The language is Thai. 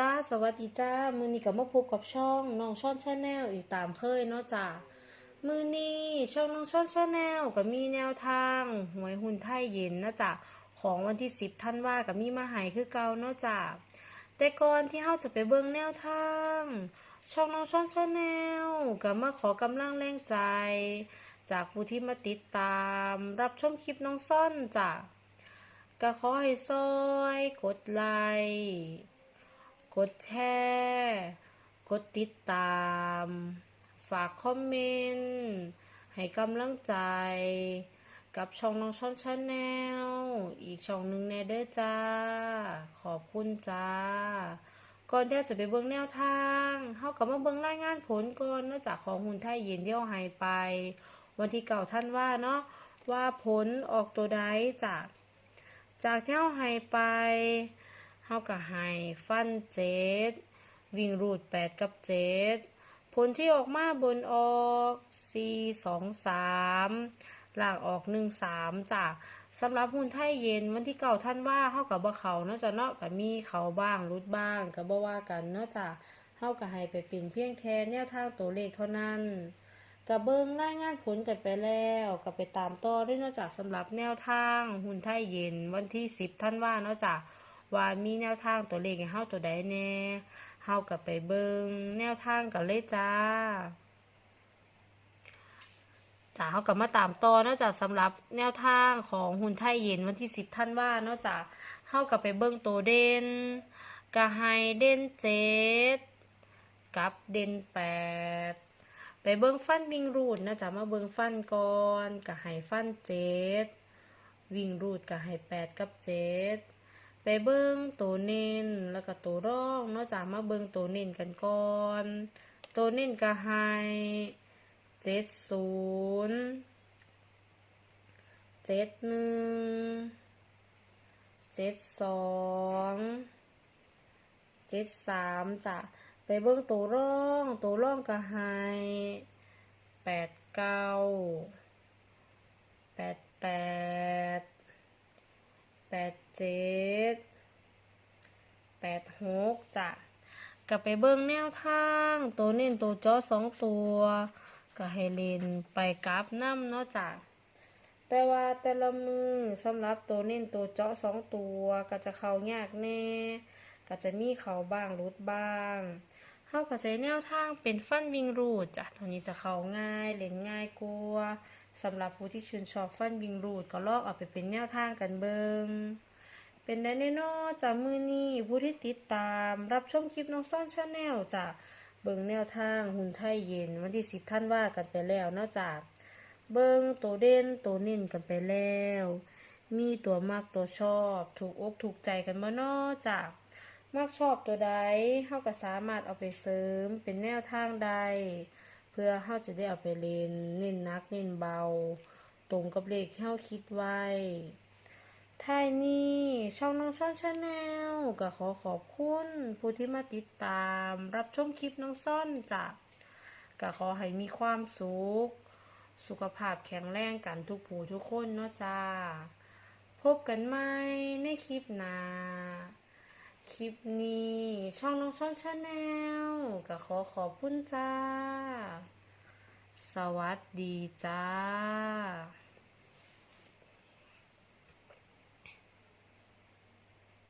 จ้าสวัสดีจ้ามือนี้ก็มาพบกับช่องน้องช่อนชาแนลอีกตามเคยเนาะจ้ามือนี้ช่องน้องช่อนชาแนลก็มีแนวทางหวยหุ้นไทยเย็นนะจ้าของวันที่สิบท่านว่าก็มีมาหายคือเก่าเนาะจ้าแต่ก่อนที่เฮาจะไปเบิ่งแนวทาง ช่องน้องช่อนชาแนลก็มาขอกำลังแรงใจ จากผู้ที่มาติดตาม รับชมคลิปน้องซ่อนจ้าก็ขอให้ซอย กดไลค์ กดแชร์กดติดตาม ฝากคอมเมนต์ให้กำลังใจ กับช่องน้องช่อนชาแนลอีกช่องหนึ่งแน่เด้อจ้า ขอบคุณจ้า ก่อนที่จะไปเบิ่งแนวทางเฮากับมาเบิ่งรายงานผลก่อนเนื่องจากของหุ่นไทยเย็นเดียวหายไป วันที่เก่าท่านว่าเนาะว่าผลออกตัวใดจาก จากเที่เฮาหายไป เฮาก็ให้ฟันเจ็ดวิ่งรูดแปดกับเจ็ดผลที่ออกมาบนออกสี่สองสามหล่างออกหนึ่งสามจ้ะสำหรับหุ้นไทยเย็นวันที่เก่าท่านว่าเฮากับบ่เขาเนาะจ้ะเนาะก็มีเขาบ้างรุดบ้างก็บ่ว่ากันเนาะจ้ะเฮาก็ให้ไปเป็นเพียงแค่แนวทางตัวเลขเท่านั้นก็เบิ่งรายงานผลกันไปแล้วก็ไปตามต่อด้วยเนาะจ้ะสำหรับแนวทางหุ้นไทยเย็นวันที่สิบท่านว่าเนาะจ้ะ ว่ามีแนวทางตัวเลขให้เฮาตัวใดแน่เฮากับไปเบิงแนวทางกันเลยจ้าจ้าเฮากับมาตามต่อนอกจากสำหรับแนวทางของหุ่นไทยเย็นวันที่สิบท่านว่านอกจากเฮากับไปเบิงตัวเด่นกะไฮเด่นเจ็ดกับเด่นแปดไปเบิงฟันวิ่งรูดนะจ๊ะมาเบิงฟันก่อนกะไฮฟันเจ็ดวิ่งรูดกะไฮแปดกับเจ็ด ไปเบิ้งตัวเน้นแล้วก็ตัวร่องนอกจากมาเบิ้งตัวเน้นกันก่อน ตัวเน้นก็ให้เจ็ดศูนย์เจ็ดหนึ่งเจ็ดสองเจ็ดสามจ้ะไปเบิ้งตัวร่องตัวร่องก็ให้แปดเก้าแปดแปด แปดเจ็ดแปดหกจ้ะกลับไปเบิ่งแนวทาง ตัวเน้นตัวจอสองตัว ก็ให้เล่นไปกราฟน้ำเนาะจ้ะแต่ว่าแต่ละมือสำหรับตัวเน้นตัวเจาะสองตัวก็จะเข้ายากแน่ ก็จะมีเขาบ้างรุดบ้างเข้ากับใช้แนวทางเป็นฟันวิงรูดจ้ะตัวนี้จะเข้าง่ายเล่นง่ายกลัวา สำหรับผู้ที่ชื่นชอบฟันวิงรูดก็ลอกเอาไปเป็นแนวทางกันเบิงเป็นได้แน่นอจากมือนี้ผู้ที่ติดตามรับชมคลิปน้องซ่อนชาแนลจากเบิงแนวทางหุ่นไทยเย็นวันที่สิบท่านว่ากันไปแล้วนอกจากเบิงตัวเด่นตัวเน้นกันไปแล้ว มีตัวมากตัวชอบ ถูกอกถูกใจกันบ่นอจากมากชอบตัวใดเฮาก็สามารถเอาไปเสริมเป็นแนวทางใด เพื่อเฮาจะได้เอาไปเล่นเน้นนักเน้นเบา ตรงกับเลขที่เฮาคิดไว้ท้ายนี้ช่องน้องช่อนชาแนลก็ขอขอบคุณผู้ที่มาติดตาม รับชมคลิปน้องซ่อนจ้ะก็ขอให้มีความสุข สุขภาพแข็งแรงกันทุกผู้ทุกคนเนาะจ้า พบกันใหม่ในคลิปหน้า คลิปนี้ ช่องน้องช่องชาแนลก็ขอขอบคุณจ้า สวัสดีจ้า